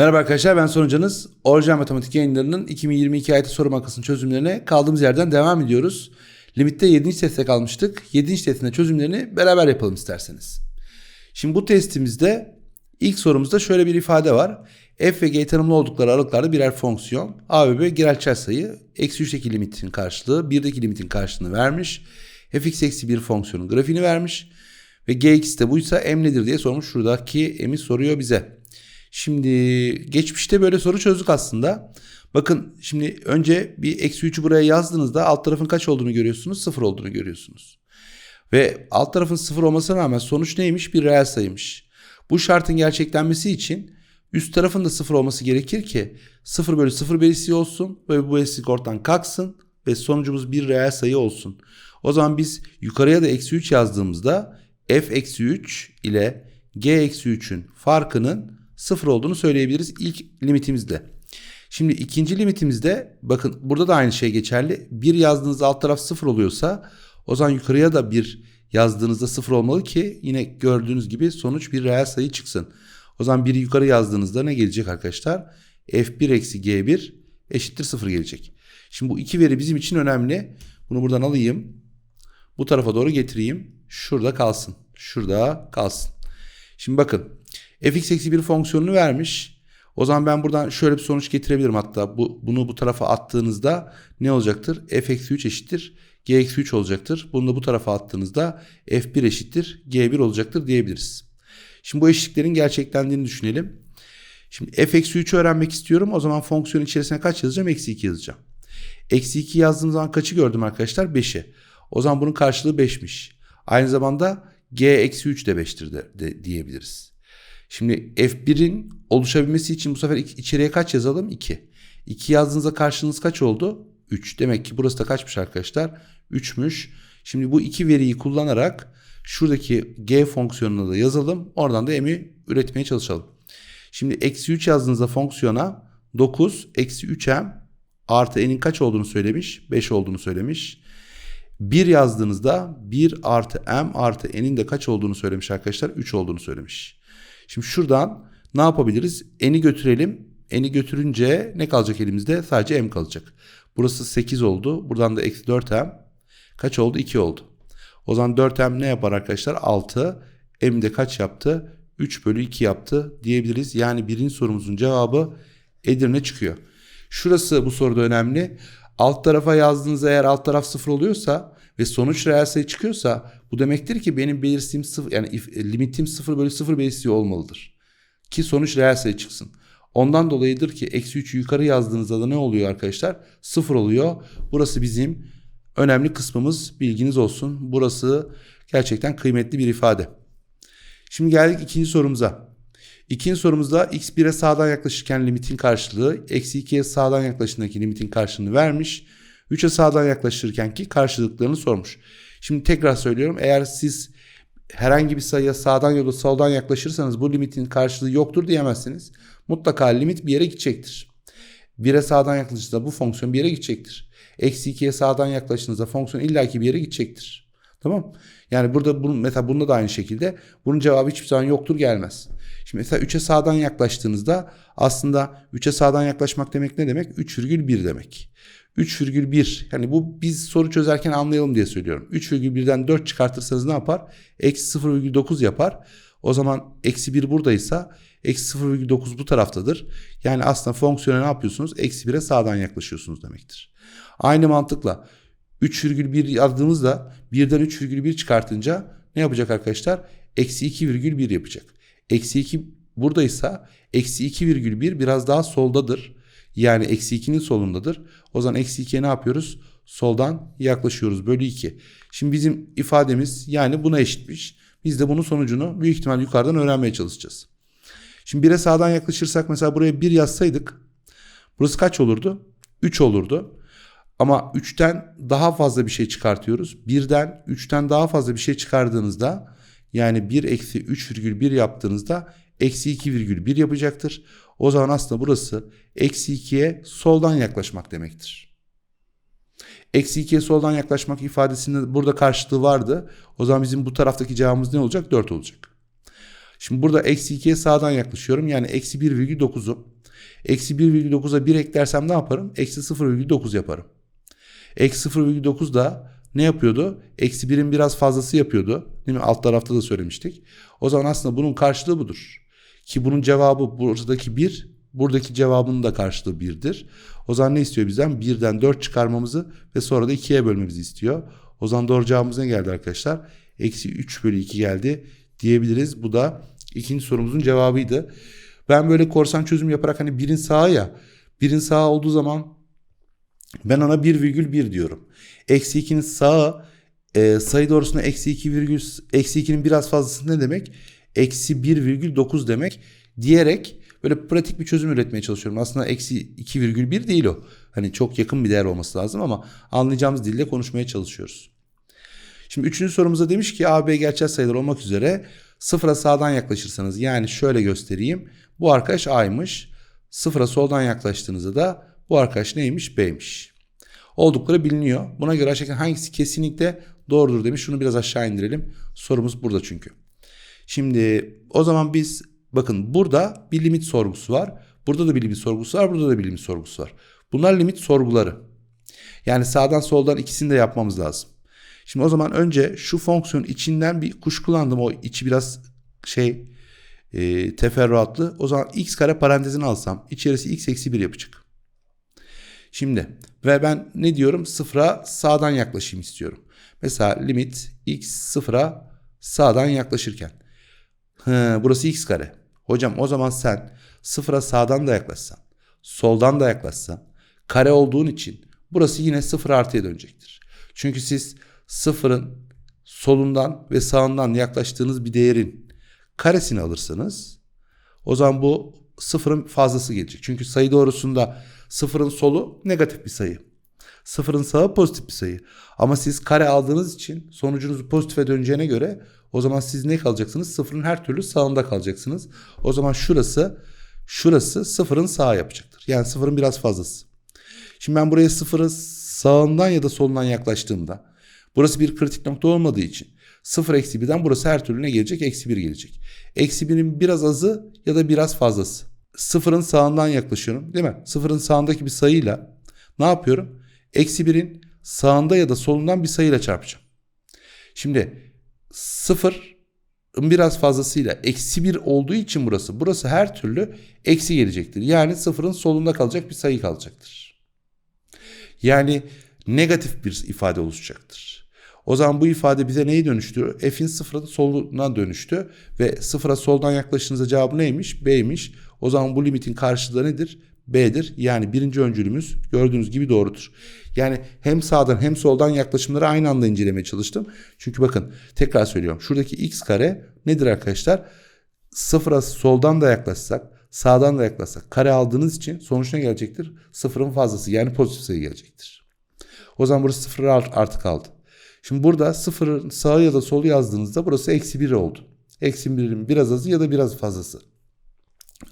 Merhaba arkadaşlar ben Sonucanız. Orijinal Matematik yayınlarının 2022 ayeti soru bankasının çözümlerine kaldığımız yerden devam ediyoruz. Limitte 7. testte kalmıştık. 7. testinde çözümlerini beraber yapalım isterseniz. Şimdi bu testimizde ilk sorumuzda şöyle bir ifade var. f ve g tanımlı oldukları aralıklarda birer fonksiyon. a ve b girelçel sayı. Eksi 3'teki limitin karşılığı 1'deki limitin karşılığını vermiş. fx eksi 1 fonksiyonun grafiğini vermiş. Ve gx de buysa m nedir diye sormuş. Şuradaki m'i soruyor bize. Şimdi geçmişte böyle soru çözdük aslında. Bakın şimdi önce bir eksi 3'ü buraya yazdığınızda alt tarafın kaç olduğunu görüyorsunuz? Sıfır olduğunu görüyorsunuz. Ve alt tarafın sıfır olmasına rağmen sonuç neymiş? Bir reel sayıymış. Bu şartın gerçeklenmesi için üst tarafın da sıfır olması gerekir ki 0 bölü 0 belirsiği olsun ve bu belirsilik ortadan kalksın ve sonucumuz bir reel sayı olsun. O zaman biz yukarıya da eksi 3 yazdığımızda f eksi 3 ile g eksi 3'ün farkının sıfır olduğunu söyleyebiliriz ilk limitimizde. Şimdi ikinci limitimizde bakın burada da aynı şey geçerli. Bir yazdığınızda alt taraf sıfır oluyorsa o zaman yukarıya da bir yazdığınızda sıfır olmalı ki yine gördüğünüz gibi sonuç bir reel sayı çıksın. O zaman biri yukarı yazdığınızda ne gelecek arkadaşlar? f1 eksi g1 eşittir sıfır gelecek. Şimdi bu iki veri bizim için önemli. Bunu buradan alayım. Bu tarafa doğru getireyim. Şurada kalsın. Şurada kalsın. Şimdi bakın fx eksi bir fonksiyonunu vermiş. O zaman ben buradan şöyle bir sonuç getirebilirim hatta. Bu, bunu bu tarafa attığınızda ne olacaktır? f eksi 3 eşittir g eksi 3 olacaktır. Bunu da bu tarafa attığınızda f1 eşittir g1 olacaktır diyebiliriz. Şimdi bu eşitliklerin gerçeklendiğini düşünelim. Şimdi f eksi 3'ü öğrenmek istiyorum. O zaman fonksiyon içerisine kaç yazacağım? Eksi 2 yazacağım. Eksi 2 yazdığım zaman kaçı gördüm arkadaşlar? 5'i. O zaman bunun karşılığı 5'miş. Aynı zamanda g eksi 3 de 5'tir de, de diyebiliriz. Şimdi F1'in oluşabilmesi için bu sefer içeriye kaç yazalım? 2. 2 yazdığınızda karşınız kaç oldu? 3. Demek ki burası da kaçmış arkadaşlar? 3'müş. Şimdi bu iki veriyi kullanarak şuradaki g fonksiyonunu da yazalım. Oradan da m'i üretmeye çalışalım. Şimdi eksi 3 yazdığınızda fonksiyona 9 eksi 3m artı n'in kaç olduğunu söylemiş? 5 olduğunu söylemiş. 1 yazdığınızda 1 artı m artı n'in de kaç olduğunu söylemiş arkadaşlar? 3 olduğunu söylemiş. Şimdi şuradan ne yapabiliriz? N'i götürelim. N'i götürünce ne kalacak elimizde? Sadece m kalacak. Burası 8 oldu. Buradan da eksi 4m. Kaç oldu? 2 oldu. O zaman 4m ne yapar arkadaşlar? 6. M de kaç yaptı? 3 bölü 2 yaptı diyebiliriz. Yani birinci sorumuzun cevabı Edirne çıkıyor. Şurası bu soruda önemli. Alt tarafa yazdığınızda eğer alt taraf 0 oluyorsa ve sonuç reel sayı çıkıyorsa bu demektir ki benim belirsiğim sıfır yani if, e, limitim 0 bölü 0 belirsiği olmalıdır. Ki sonuç reel sayı çıksın. Ondan dolayıdır ki eksi 3'ü yukarı yazdığınızda da ne oluyor arkadaşlar? 0 oluyor. Burası bizim önemli kısmımız bilginiz olsun. Burası gerçekten kıymetli bir ifade. Şimdi geldik ikinci sorumuza. İkinci sorumuzda x1'e sağdan yaklaşırken limitin karşılığı eksi 2'ye sağdan yaklaşındaki limitin karşılığını vermiş. 3'e sağdan yaklaşırken ki karşılıklarını sormuş. Şimdi tekrar söylüyorum eğer siz herhangi bir sayıya sağdan ya da soldan yaklaşırsanız bu limitin karşılığı yoktur diyemezsiniz. Mutlaka limit bir yere gidecektir. 1'e sağdan yaklaştığınızda bu fonksiyon bir yere gidecektir. Eksi 2'ye sağdan yaklaştığınızda fonksiyon illaki bir yere gidecektir. Tamam Yani burada bunun, mesela bunda da aynı şekilde bunun cevabı hiçbir zaman yoktur gelmez. Şimdi mesela 3'e sağdan yaklaştığınızda aslında 3'e sağdan yaklaşmak demek ne demek? 3,1 demek. 3,1 yani bu biz soru çözerken anlayalım diye söylüyorum. 3,1'den 4 çıkartırsanız ne yapar? Eksi 0,9 yapar. O zaman eksi 1 buradaysa eksi 0,9 bu taraftadır. Yani aslında fonksiyona ne yapıyorsunuz? Eksi 1'e sağdan yaklaşıyorsunuz demektir. Aynı mantıkla 3,1 yazdığımızda 1'den 3,1 çıkartınca ne yapacak arkadaşlar? Eksi 2,1 yapacak. Eksi 2 buradaysa eksi 2,1 biraz daha soldadır. Yani eksi 2'nin solundadır. O zaman eksi 2'ye ne yapıyoruz? Soldan yaklaşıyoruz. Bölü 2. Şimdi bizim ifademiz yani buna eşitmiş. Biz de bunun sonucunu büyük ihtimal yukarıdan öğrenmeye çalışacağız. Şimdi 1'e sağdan yaklaşırsak mesela buraya 1 yazsaydık. Burası kaç olurdu? 3 olurdu. Ama 3'ten daha fazla bir şey çıkartıyoruz. 1'den 3'ten daha fazla bir şey çıkardığınızda yani 1 eksi 3,1 yaptığınızda eksi 2,1 yapacaktır. O zaman aslında burası eksi 2'ye soldan yaklaşmak demektir. Eksi 2'ye soldan yaklaşmak ifadesinde burada karşılığı vardı. O zaman bizim bu taraftaki cevabımız ne olacak? 4 olacak. Şimdi burada eksi 2'ye sağdan yaklaşıyorum. Yani eksi 1,9'u. Eksi 1,9'a 1 eklersem ne yaparım? Eksi 0,9 yaparım. Eksi 0,9 da ne yapıyordu? Eksi 1'in biraz fazlası yapıyordu. Değil mi? Alt tarafta da söylemiştik. O zaman aslında bunun karşılığı budur. Ki bunun cevabı buradaki 1, buradaki cevabının da karşılığı 1'dir. O zaman ne istiyor bizden? 1'den 4 çıkarmamızı ve sonra da 2'ye bölmemizi istiyor. O zaman doğru cevabımız ne geldi arkadaşlar? Eksi 3 bölü 2 geldi diyebiliriz. Bu da ikinci sorumuzun cevabıydı. Ben böyle korsan çözüm yaparak hani birin sağı ya. Birin sağı olduğu zaman ben ona 1,1 diyorum. Eksi 2'nin sağı e, sayı doğrusuna eksi 2 virgül eksi 2'nin biraz fazlası ne demek? Eksi 1,9 demek diyerek böyle pratik bir çözüm üretmeye çalışıyorum. Aslında eksi 2,1 değil o. Hani çok yakın bir değer olması lazım ama anlayacağımız dille konuşmaya çalışıyoruz. Şimdi üçüncü sorumuza demiş ki A, B gerçel sayılar olmak üzere sıfıra sağdan yaklaşırsanız yani şöyle göstereyim. Bu arkadaş A'ymış. Sıfıra soldan yaklaştığınızda da bu arkadaş neymiş? B'ymiş. Oldukları biliniyor. Buna göre aşağıdaki hangisi kesinlikle doğrudur demiş. Şunu biraz aşağı indirelim. Sorumuz burada çünkü. Şimdi o zaman biz bakın burada bir limit sorgusu var. Burada da bir limit sorgusu var. Burada da bir limit sorgusu var. Bunlar limit sorguları. Yani sağdan soldan ikisini de yapmamız lazım. Şimdi o zaman önce şu fonksiyon içinden bir kuş kullandım. O içi biraz şey e, teferruatlı. O zaman x kare parantezini alsam içerisi x eksi 1 yapacak. Şimdi ve ben ne diyorum? Sıfıra sağdan yaklaşayım istiyorum. Mesela limit x sıfıra sağdan yaklaşırken. Hı, burası x kare. Hocam o zaman sen sıfıra sağdan da yaklaşsan, soldan da yaklaşsan, kare olduğun için burası yine sıfır artıya dönecektir. Çünkü siz sıfırın solundan ve sağından yaklaştığınız bir değerin karesini alırsanız o zaman bu sıfırın fazlası gelecek. Çünkü sayı doğrusunda sıfırın solu negatif bir sayı. Sıfırın sağı pozitif bir sayı. Ama siz kare aldığınız için sonucunuz pozitife döneceğine göre o zaman siz ne kalacaksınız? Sıfırın her türlü sağında kalacaksınız. O zaman şurası şurası sıfırın sağı yapacaktır. Yani sıfırın biraz fazlası. Şimdi ben buraya sıfırı sağından ya da solundan yaklaştığımda Burası bir kritik nokta olmadığı için 0 eksi 1'den burası her türlü ne gelecek? Eksi 1 gelecek. Eksi 1'in biraz azı ya da biraz fazlası. Sıfırın sağından yaklaşıyorum değil mi? Sıfırın sağındaki bir sayıyla ne yapıyorum? Eksi 1'in sağında ya da solundan bir sayıyla çarpacağım. Şimdi sıfırın biraz fazlasıyla eksi 1 olduğu için burası. Burası her türlü eksi gelecektir. Yani sıfırın solunda kalacak bir sayı kalacaktır. Yani negatif bir ifade oluşacaktır. O zaman bu ifade bize neyi dönüştürüyor? F'in sıfırın soluna dönüştü ve sıfıra soldan yaklaştığınızda cevabı neymiş? B'ymiş. O zaman bu limitin karşılığı nedir? B'dir. Yani birinci öncülümüz gördüğünüz gibi doğrudur. Yani hem sağdan hem soldan yaklaşımları aynı anda incelemeye çalıştım. Çünkü bakın tekrar söylüyorum. Şuradaki x kare nedir arkadaşlar? Sıfıra soldan da yaklaşsak, sağdan da yaklaşsak kare aldığınız için sonuç ne gelecektir? Sıfırın fazlası yani pozitif sayı gelecektir. O zaman burası sıfır artı kaldı. Şimdi burada sıfırın sağı ya da solu yazdığınızda burası eksi 1 oldu. Eksi 1'in biraz azı ya da biraz fazlası.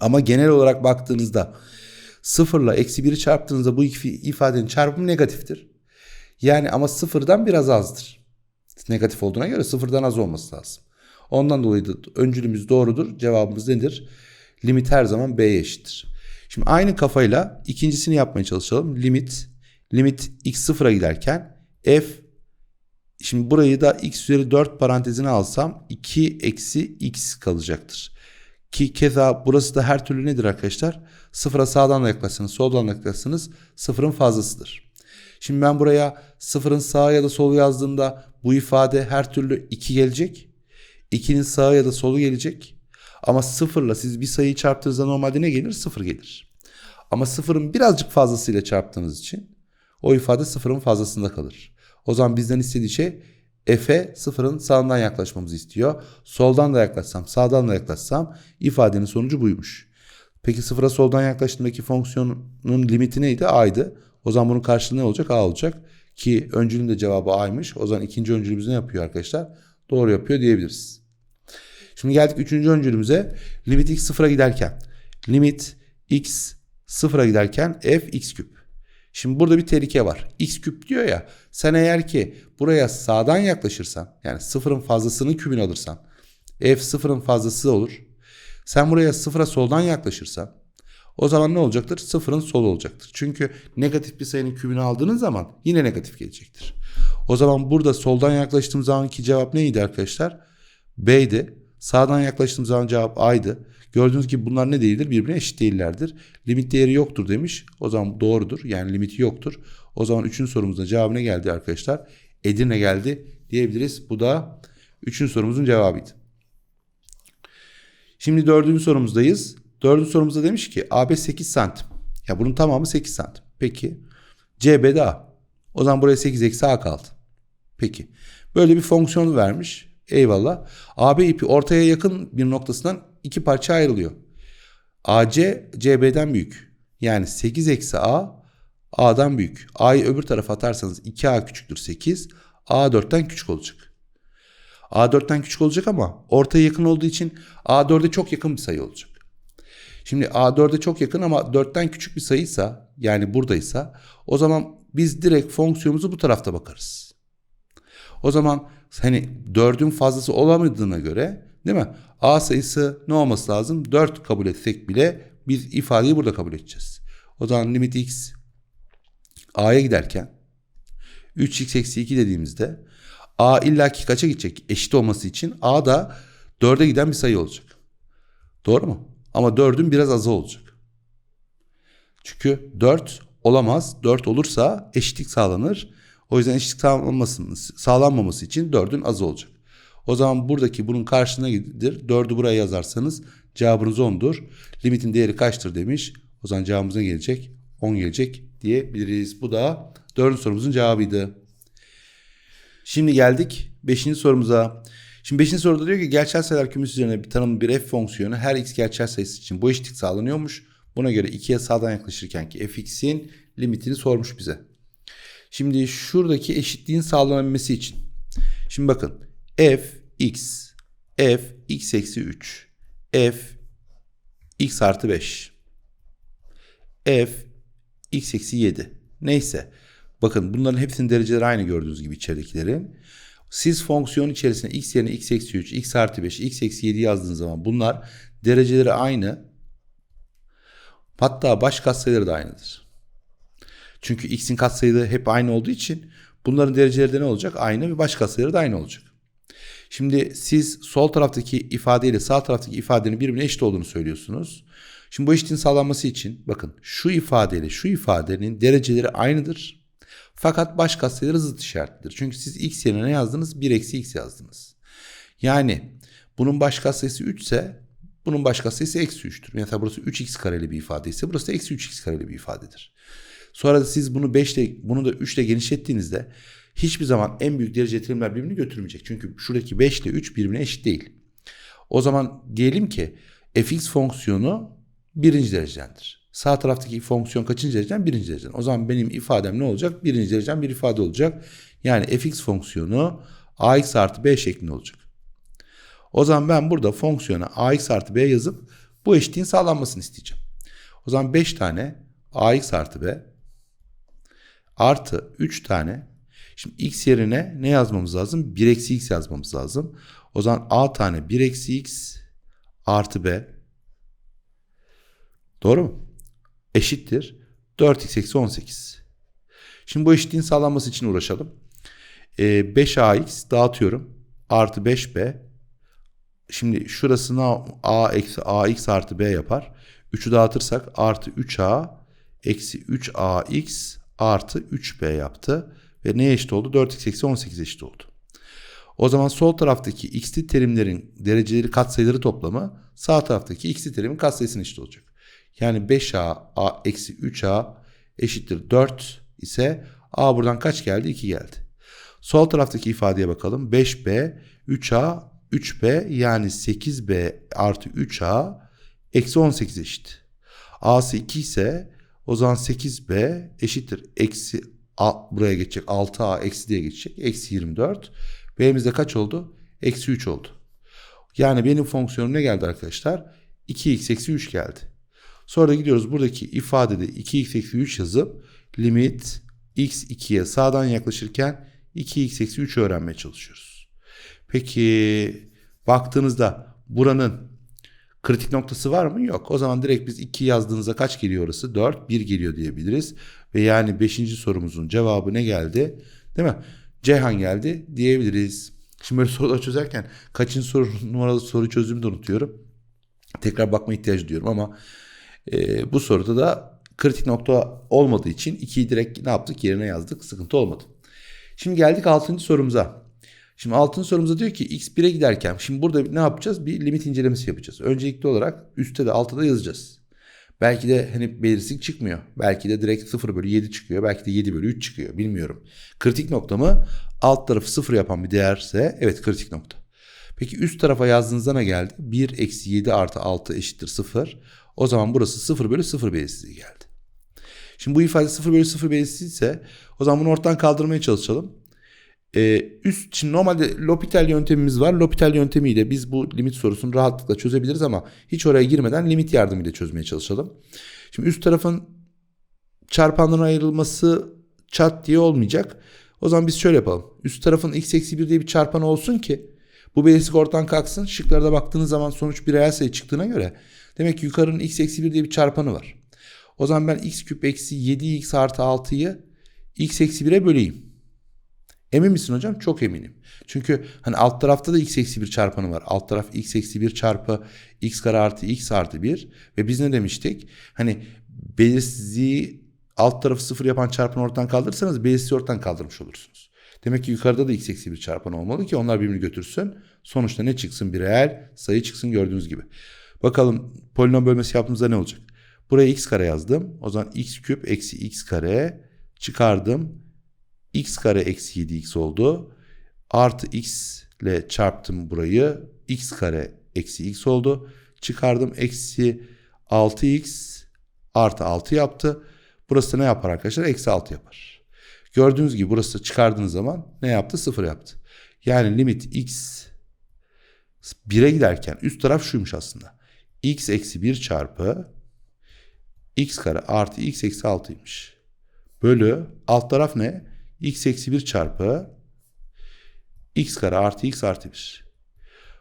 Ama genel olarak baktığınızda sıfırla eksi 1'i çarptığınızda bu ifadenin çarpımı negatiftir. Yani ama sıfırdan biraz azdır. Negatif olduğuna göre sıfırdan az olması lazım. Ondan dolayı da öncülümüz doğrudur. Cevabımız nedir? Limit her zaman B'ye eşittir. Şimdi aynı kafayla ikincisini yapmaya çalışalım. Limit, limit x sıfıra giderken f Şimdi burayı da x üzeri 4 parantezine alsam 2 eksi x kalacaktır. Ki keza burası da her türlü nedir arkadaşlar? Sıfıra sağdan da yaklaşsanız soldan da yaklaşsanız sıfırın fazlasıdır. Şimdi ben buraya sıfırın sağı ya da solu yazdığımda bu ifade her türlü 2 gelecek. 2'nin sağı ya da solu gelecek. Ama sıfırla siz bir sayıyı çarptığınızda normalde ne gelir? Sıfır gelir. Ama sıfırın birazcık fazlasıyla çarptığınız için o ifade sıfırın fazlasında kalır. O zaman bizden istediği şey F'e sıfırın sağından yaklaşmamızı istiyor. Soldan da yaklaşsam, sağdan da yaklaşsam ifadenin sonucu buymuş. Peki sıfıra soldan yaklaştığımdaki fonksiyonun limiti neydi? A'ydı. O zaman bunun karşılığı ne olacak? A olacak. Ki öncülün de cevabı A'ymış. O zaman ikinci öncülümüz ne yapıyor arkadaşlar? Doğru yapıyor diyebiliriz. Şimdi geldik üçüncü öncülümüze. Limit x sıfıra giderken. Limit x sıfıra giderken f x küp. Şimdi burada bir tehlike var. X küp diyor ya. Sen eğer ki buraya sağdan yaklaşırsan yani sıfırın fazlasının kübünü alırsan f sıfırın fazlası olur. Sen buraya sıfıra soldan yaklaşırsan o zaman ne olacaktır? Sıfırın solu olacaktır. Çünkü negatif bir sayının kübünü aldığınız zaman yine negatif gelecektir. O zaman burada soldan yaklaştığım zamanki cevap neydi arkadaşlar? B'ydi. Sağdan yaklaştığım zaman cevap A'ydı. Gördüğünüz gibi bunlar ne değildir? Birbirine eşit değillerdir. Limit değeri yoktur demiş. O zaman doğrudur. Yani limiti yoktur. O zaman üçüncü sorumuzda cevabı ne geldi arkadaşlar? Edirne geldi diyebiliriz. Bu da üçüncü sorumuzun cevabıydı. Şimdi dördüncü sorumuzdayız. Dördüncü sorumuzda demiş ki AB 8 santim. Ya bunun tamamı 8 santim. Peki. CB de A. O zaman buraya 8 eksi A kaldı. Peki. Böyle bir fonksiyon vermiş. Eyvallah. AB ipi ortaya yakın bir noktasından iki parça ayrılıyor. AC CB'den büyük. Yani 8 eksi A A'dan büyük. A'yı öbür tarafa atarsanız 2A küçüktür 8. A 4'ten küçük olacak. A 4'ten küçük olacak ama ortaya yakın olduğu için A 4'e çok yakın bir sayı olacak. Şimdi A 4'e çok yakın ama 4'ten küçük bir sayıysa yani buradaysa o zaman biz direkt fonksiyonumuzu bu tarafta bakarız. O zaman hani 4'ün fazlası olamadığına göre değil mi? A sayısı ne olması lazım? 4 kabul etsek bile biz ifadeyi burada kabul edeceğiz. O zaman limit x a'ya giderken 3x eksi 2 dediğimizde a illaki kaça gidecek? Eşit olması için a da 4'e giden bir sayı olacak. Doğru mu? Ama 4'ün biraz azı olacak. Çünkü 4 olamaz. 4 olursa eşitlik sağlanır. O yüzden eşitlik sağlanmaması, için 4'ün azı olacak. O zaman buradaki bunun karşılığına gidir. 4'ü buraya yazarsanız cevabınız 10'dur. Limitin değeri kaçtır demiş. O zaman cevabımız ne gelecek? 10 gelecek diyebiliriz. Bu da 4. sorumuzun cevabıydı. Şimdi geldik 5. sorumuza. Şimdi 5. soruda diyor ki gerçel sayılar kümesi üzerine bir tanımlı bir f fonksiyonu her x gerçel sayısı için bu eşitlik sağlanıyormuş. Buna göre 2'ye sağdan yaklaşırken ki fx'in limitini sormuş bize. Şimdi şuradaki eşitliğin sağlanabilmesi için. Şimdi bakın f x f x eksi 3 f x artı 5 f x eksi 7 neyse bakın bunların hepsinin dereceleri aynı gördüğünüz gibi içeridekilerin. Siz fonksiyon içerisinde x yerine x eksi 3, x artı 5, x eksi 7 yazdığınız zaman bunlar dereceleri aynı. Hatta baş katsayıları da aynıdır. Çünkü x'in katsayıları hep aynı olduğu için bunların dereceleri de ne olacak? Aynı ve baş katsayıları da aynı olacak. Şimdi siz sol taraftaki ifadeyle sağ taraftaki ifadenin birbirine eşit olduğunu söylüyorsunuz. Şimdi bu eşitliğin sağlanması için bakın şu ifadeyle şu ifadenin dereceleri aynıdır. Fakat baş katsayıları zıt işaretlidir. Çünkü siz x yerine ne yazdınız? 1 eksi x yazdınız. Yani bunun baş katsayısı 3 ise bunun baş katsayısı eksi 3'tür. Mesela burası 3x kareli bir ifade ise burası eksi 3x kareli bir ifadedir. Sonra da siz bunu 5 ile bunu da 3 ile genişlettiğinizde hiçbir zaman en büyük derece terimler birbirini götürmeyecek. Çünkü şuradaki 5 ile 3 birbirine eşit değil. O zaman diyelim ki fx fonksiyonu birinci derecedendir. Sağ taraftaki fonksiyon kaçıncı dereceden? Birinci dereceden. O zaman benim ifadem ne olacak? Birinci dereceden bir ifade olacak. Yani fx fonksiyonu ax artı b şeklinde olacak. O zaman ben burada fonksiyona ax artı b yazıp bu eşitliğin sağlanmasını isteyeceğim. O zaman 5 tane ax artı b artı 3 tane Şimdi x yerine ne yazmamız lazım? 1 eksi x yazmamız lazım. O zaman a tane 1 eksi x artı b. Doğru mu? Eşittir. 4x eksi 18. Şimdi bu eşitliğin sağlanması için uğraşalım. Ee, 5ax dağıtıyorum. Artı 5b. Şimdi şurasına a eksi ax artı b yapar. 3'ü dağıtırsak artı 3a eksi 3ax artı 3b yaptı. Ve neye eşit oldu? 4x eksi 18 eşit oldu. O zaman sol taraftaki x'li terimlerin dereceleri katsayıları toplamı sağ taraftaki x'li terimin katsayısına eşit olacak. Yani 5a a eksi 3a eşittir 4 ise a buradan kaç geldi? 2 geldi. Sol taraftaki ifadeye bakalım. 5b 3a 3b yani 8b artı 3a eksi 18 eşit. a'sı 2 ise o zaman 8b eşittir eksi A, buraya geçecek 6a eksi diye geçecek. Eksi 24. B'mizde kaç oldu? Eksi 3 oldu. Yani benim fonksiyonum ne geldi arkadaşlar? 2x eksi 3 geldi. Sonra gidiyoruz buradaki ifadede 2x eksi 3 yazıp limit x 2'ye sağdan yaklaşırken 2x eksi 3 öğrenmeye çalışıyoruz. Peki baktığınızda buranın kritik noktası var mı? Yok. O zaman direkt biz 2 yazdığınızda kaç geliyor orası? 4, 1 geliyor diyebiliriz. Ve yani 5. sorumuzun cevabı ne geldi? Değil mi? Ceyhan geldi diyebiliriz. Şimdi böyle sorular çözerken kaçıncı soru numaralı soru çözdüğümü de unutuyorum. Tekrar bakma ihtiyacı duyuyorum ama e, bu soruda da kritik nokta olmadığı için 2'yi direkt ne yaptık yerine yazdık. Sıkıntı olmadı. Şimdi geldik 6. sorumuza. Şimdi 6. sorumuza diyor ki x 1'e giderken şimdi burada ne yapacağız? Bir limit incelemesi yapacağız. Öncelikli olarak üstte de altta da yazacağız. Belki de hani belirsizlik çıkmıyor. Belki de direkt 0 bölü 7 çıkıyor. Belki de 7 bölü 3 çıkıyor. Bilmiyorum. Kritik noktamı alt tarafı 0 yapan bir değerse evet kritik nokta. Peki üst tarafa yazdığınızda ne geldi? 1 eksi 7 artı 6 eşittir 0. O zaman burası 0 bölü 0 belirsizliği geldi. Şimdi bu ifade 0 bölü 0 belirsizliği ise o zaman bunu ortadan kaldırmaya çalışalım. Ee, üst şimdi normalde L'Hopital yöntemimiz var. L'Hopital yöntemiyle biz bu limit sorusunu rahatlıkla çözebiliriz ama hiç oraya girmeden limit yardımıyla çözmeye çalışalım. Şimdi üst tarafın çarpanların ayrılması çat diye olmayacak. O zaman biz şöyle yapalım. Üst tarafın x eksi 1 diye bir çarpanı olsun ki bu belirsizlik ortadan kalksın. Şıklarda baktığınız zaman sonuç bir reel sayı çıktığına göre demek ki yukarının x eksi 1 diye bir çarpanı var. O zaman ben x küp eksi 7x artı 6'yı x eksi 1'e böleyim. Emin misin hocam? Çok eminim. Çünkü hani alt tarafta da x eksi 1 çarpanı var. Alt taraf x eksi 1 çarpı x kare artı x artı 1. Ve biz ne demiştik? Hani belirsizliği alt tarafı sıfır yapan çarpanı ortadan kaldırırsanız belirsizliği ortadan kaldırmış olursunuz. Demek ki yukarıda da x eksi 1 çarpanı olmalı ki onlar birbirini götürsün. Sonuçta ne çıksın? Bir reel sayı çıksın gördüğünüz gibi. Bakalım polinom bölmesi yaptığımızda ne olacak? Buraya x kare yazdım. O zaman x küp eksi x kare çıkardım. X kare eksi 7x oldu. Artı x ile çarptım burayı. x kare eksi x oldu. Çıkardım eksi 6x artı 6 yaptı. Burası ne yapar arkadaşlar? Eksi 6 yapar. Gördüğünüz gibi burası çıkardığınız zaman ne yaptı? 0 yaptı. Yani limit x 1'e giderken üst taraf şuymuş aslında. x eksi 1 çarpı x kare artı x eksi 6'ymış. Bölü alt taraf ne? X eksi 1 çarpı x kare artı x artı 1.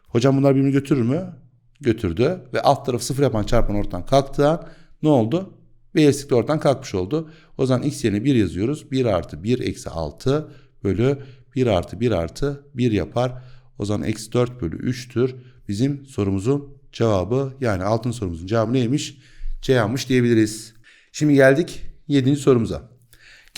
Hocam bunlar birbirini götürür mü? Götürdü. Ve alt tarafı sıfır yapan çarpan ortadan kalktığı an ne oldu? Belirsizlik ortadan kalkmış oldu. O zaman x yerine 1 yazıyoruz. 1 artı 1 eksi 6 bölü 1 artı 1 artı 1 yapar. O zaman eksi 4 bölü 3'tür. Bizim sorumuzun cevabı yani altın sorumuzun cevabı neymiş? C yanmış diyebiliriz. Şimdi geldik 7. sorumuza.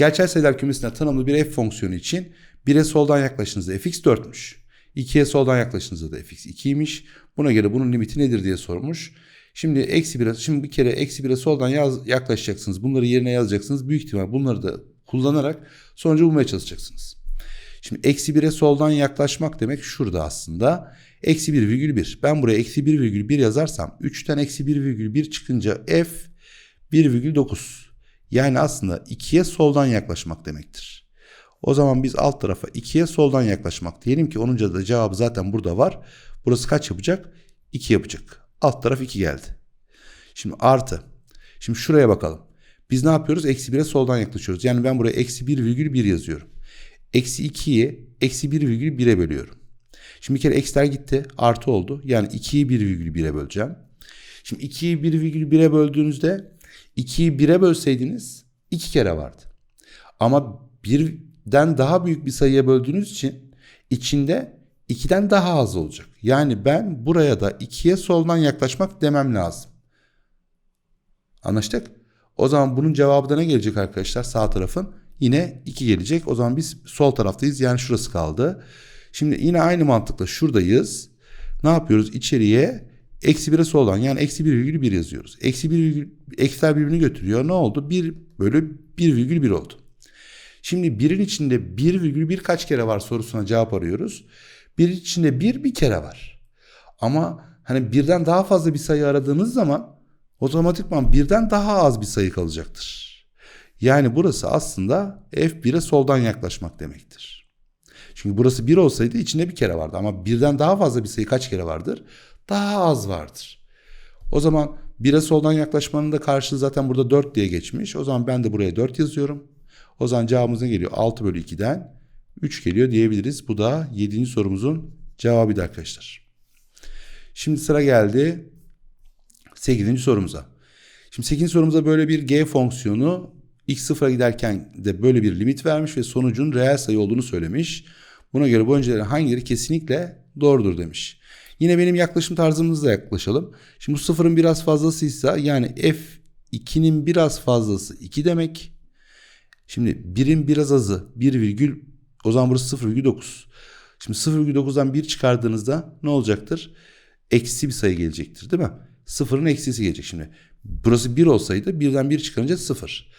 Gerçel sayılar kümesine tanımlı bir f fonksiyonu için 1'e soldan yaklaştığınızda fx 4'müş. 2'ye soldan yaklaştığınızda da fx 2'ymiş. Buna göre bunun limiti nedir diye sormuş. Şimdi eksi 1'e şimdi bir kere eksi 1'e soldan yaz, yaklaşacaksınız. Bunları yerine yazacaksınız. Büyük ihtimal bunları da kullanarak sonucu bulmaya çalışacaksınız. Şimdi eksi 1'e soldan yaklaşmak demek şurada aslında. Eksi 1,1. Ben buraya eksi 1,1 yazarsam 3'ten eksi 1,1 çıkınca f 1,9. Yani aslında 2'ye soldan yaklaşmak demektir. O zaman biz alt tarafa 2'ye soldan yaklaşmak diyelim ki onun da cevabı zaten burada var. Burası kaç yapacak? 2 yapacak. Alt taraf 2 geldi. Şimdi artı. Şimdi şuraya bakalım. Biz ne yapıyoruz? Eksi 1'e soldan yaklaşıyoruz. Yani ben buraya eksi 1,1 yazıyorum. Eksi 2'yi eksi 1,1'e bölüyorum. Şimdi bir kere eksiler gitti. Artı oldu. Yani 2'yi 1,1'e böleceğim. Şimdi 2'yi 1,1'e böldüğünüzde 2'yi 1'e bölseydiniz 2 kere vardı. Ama birden daha büyük bir sayıya böldüğünüz için içinde 2'den daha az olacak. Yani ben buraya da 2'ye soldan yaklaşmak demem lazım. Anlaştık? O zaman bunun cevabı da ne gelecek arkadaşlar? Sağ tarafın yine 2 gelecek. O zaman biz sol taraftayız. Yani şurası kaldı. Şimdi yine aynı mantıkla şuradayız. Ne yapıyoruz? İçeriye eksi 1'e soldan yani eksi 1,1 yazıyoruz. Eksi 1, eksiler birbirini götürüyor. Ne oldu? 1 bölü 1,1 oldu. Şimdi 1'in içinde 1,1 kaç kere var sorusuna cevap arıyoruz. 1'in içinde 1 bir kere var. Ama hani birden daha fazla bir sayı aradığınız zaman otomatikman birden daha az bir sayı kalacaktır. Yani burası aslında F1'e soldan yaklaşmak demektir. Çünkü burası 1 olsaydı içinde bir kere vardı ama birden daha fazla bir sayı kaç kere vardır? Daha az vardır. O zaman 1'e soldan yaklaşmanın da karşılığı zaten burada 4 diye geçmiş. O zaman ben de buraya 4 yazıyorum. O zaman cevabımız ne geliyor? 6 bölü 2'den 3 geliyor diyebiliriz. Bu da 7. sorumuzun cevabıydı arkadaşlar. Şimdi sıra geldi 8. sorumuza. Şimdi 8. sorumuza böyle bir g fonksiyonu x sıfıra giderken de böyle bir limit vermiş ve sonucun reel sayı olduğunu söylemiş. Buna göre bu öncelerin hangileri kesinlikle doğrudur demiş. Yine benim yaklaşım tarzımızla yaklaşalım. Şimdi bu sıfırın biraz fazlasıysa yani f2'nin biraz fazlası 2 demek. Şimdi 1'in biraz azı 1 virgül o zaman burası 0,9. Şimdi 0,9'dan 1 çıkardığınızda ne olacaktır? Eksi bir sayı gelecektir değil mi? Sıfırın eksisi gelecek şimdi. Burası 1 olsaydı birden 1 çıkarınca 0.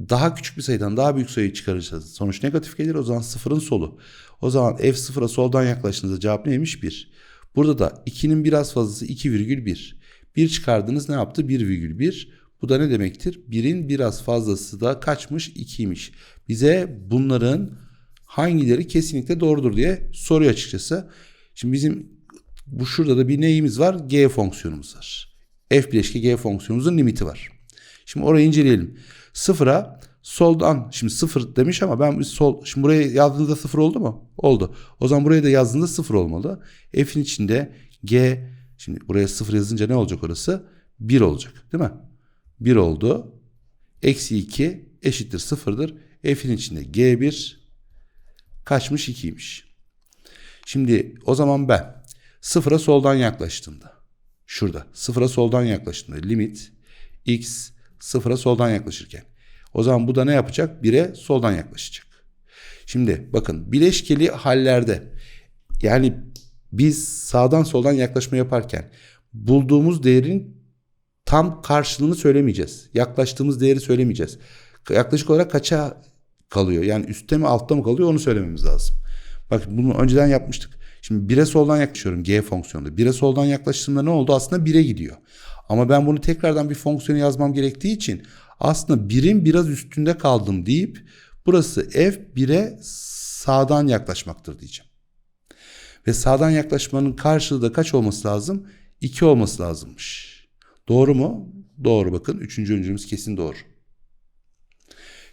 Daha küçük bir sayıdan daha büyük sayıyı çıkarırsanız sonuç negatif gelir. O zaman sıfırın solu. O zaman f sıfıra soldan yaklaştığınızda cevap neymiş? 1. Burada da 2'nin biraz fazlası 2,1. 1 çıkardınız ne yaptı? 1,1. Bu da ne demektir? 1'in biraz fazlası da kaçmış? 2'ymiş. Bize bunların hangileri kesinlikle doğrudur diye soruyor açıkçası. Şimdi bizim bu şurada da bir neyimiz var? G fonksiyonumuz var. F bileşke G fonksiyonumuzun limiti var. Şimdi orayı inceleyelim. Sıfıra soldan şimdi sıfır demiş ama ben sol şimdi buraya yazdığınızda sıfır oldu mu? Oldu. O zaman buraya da yazdığında sıfır olmalı. F'in içinde G şimdi buraya sıfır yazınca ne olacak orası? 1 olacak değil mi? 1 oldu. Eksi 2 eşittir sıfırdır. F'in içinde G1 kaçmış 2'ymiş. Şimdi o zaman ben sıfıra soldan yaklaştığımda şurada sıfıra soldan yaklaştığımda limit x sıfıra soldan yaklaşırken o zaman bu da ne yapacak? 1'e soldan yaklaşacak. Şimdi bakın bileşkeli hallerde yani biz sağdan soldan yaklaşma yaparken bulduğumuz değerin tam karşılığını söylemeyeceğiz. Yaklaştığımız değeri söylemeyeceğiz. Yaklaşık olarak kaça kalıyor? Yani üstte mi altta mı kalıyor onu söylememiz lazım. Bak bunu önceden yapmıştık. Şimdi 1'e soldan yaklaşıyorum G fonksiyonunda. 1'e soldan yaklaştığımda ne oldu? Aslında 1'e gidiyor. Ama ben bunu tekrardan bir fonksiyonu yazmam gerektiği için aslında 1'in biraz üstünde kaldım deyip burası f 1'e sağdan yaklaşmaktır diyeceğim. Ve sağdan yaklaşmanın karşılığı da kaç olması lazım? 2 olması lazımmış. Doğru mu? Doğru bakın. Üçüncü öncülümüz kesin doğru.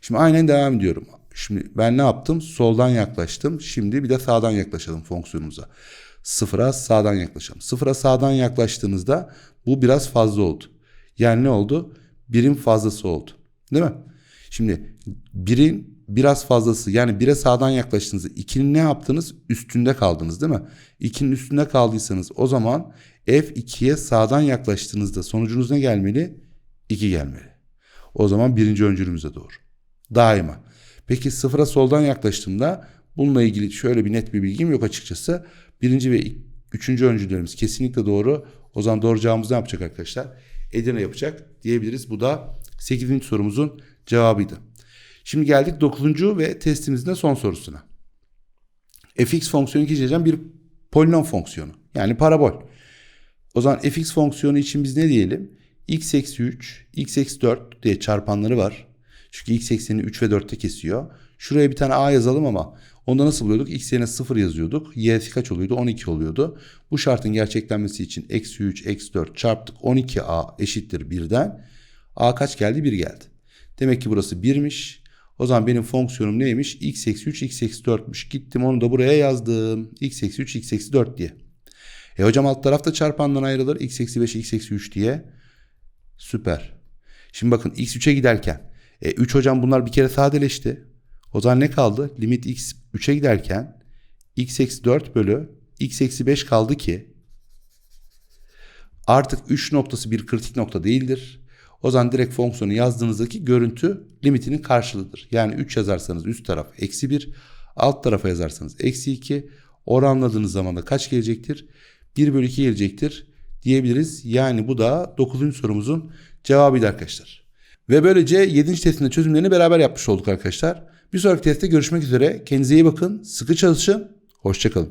Şimdi aynen devam ediyorum. Şimdi ben ne yaptım? Soldan yaklaştım. Şimdi bir de sağdan yaklaşalım fonksiyonumuza. Sıfıra sağdan yaklaşalım. Sıfıra sağdan yaklaştığınızda bu biraz fazla oldu. Yani ne oldu? Birin fazlası oldu. Değil mi? Şimdi birin biraz fazlası yani bire sağdan yaklaştığınızda ikinin ne yaptınız? Üstünde kaldınız değil mi? İkinin üstünde kaldıysanız o zaman F2'ye sağdan yaklaştığınızda sonucunuz ne gelmeli? 2 gelmeli. O zaman birinci öncülümüze doğru. Daima. Peki sıfıra soldan yaklaştığımda bununla ilgili şöyle bir net bir bilgim yok açıkçası. Birinci ve üçüncü öncüllerimiz kesinlikle doğru. O zaman doğru cevabımız ne yapacak arkadaşlar? Edirne yapacak diyebiliriz. Bu da 8. sorumuzun cevabıydı. Şimdi geldik 9. ve testimizin de son sorusuna. fx fonksiyonu geçeceğim bir polinom fonksiyonu. Yani parabol. O zaman fx fonksiyonu için biz ne diyelim? x eksi 3, x eksi 4 diye çarpanları var. Çünkü x eksenini 3 ve 4'te kesiyor. Şuraya bir tane a yazalım ama onda nasıl buluyorduk? X yerine 0 yazıyorduk. Y'si kaç oluyordu? 12 oluyordu. Bu şartın gerçeklenmesi için eksi 3, eksi 4 çarptık. 12a eşittir 1'den. a kaç geldi? 1 geldi. Demek ki burası 1'miş. O zaman benim fonksiyonum neymiş? x eksi 3, x eksi 4'müş. Gittim onu da buraya yazdım. x eksi 3, x eksi 4 diye. E hocam alt tarafta çarpandan ayrılır. x eksi 5, x eksi 3 diye. Süper. Şimdi bakın x 3'e giderken. E 3 hocam bunlar bir kere sadeleşti. O zaman ne kaldı? Limit x 3'e giderken x eksi 4 bölü x eksi 5 kaldı ki artık 3 noktası bir kritik nokta değildir. O zaman direkt fonksiyonu yazdığınızdaki görüntü limitinin karşılığıdır. Yani 3 yazarsanız üst taraf eksi 1, alt tarafa yazarsanız eksi 2. Oranladığınız zaman da kaç gelecektir? 1 bölü 2 gelecektir diyebiliriz. Yani bu da 9. sorumuzun cevabıydı arkadaşlar. Ve böylece 7. testin çözümlerini beraber yapmış olduk arkadaşlar. Bir sonraki testte görüşmek üzere. Kendinize iyi bakın. Sıkı çalışın. Hoşçakalın.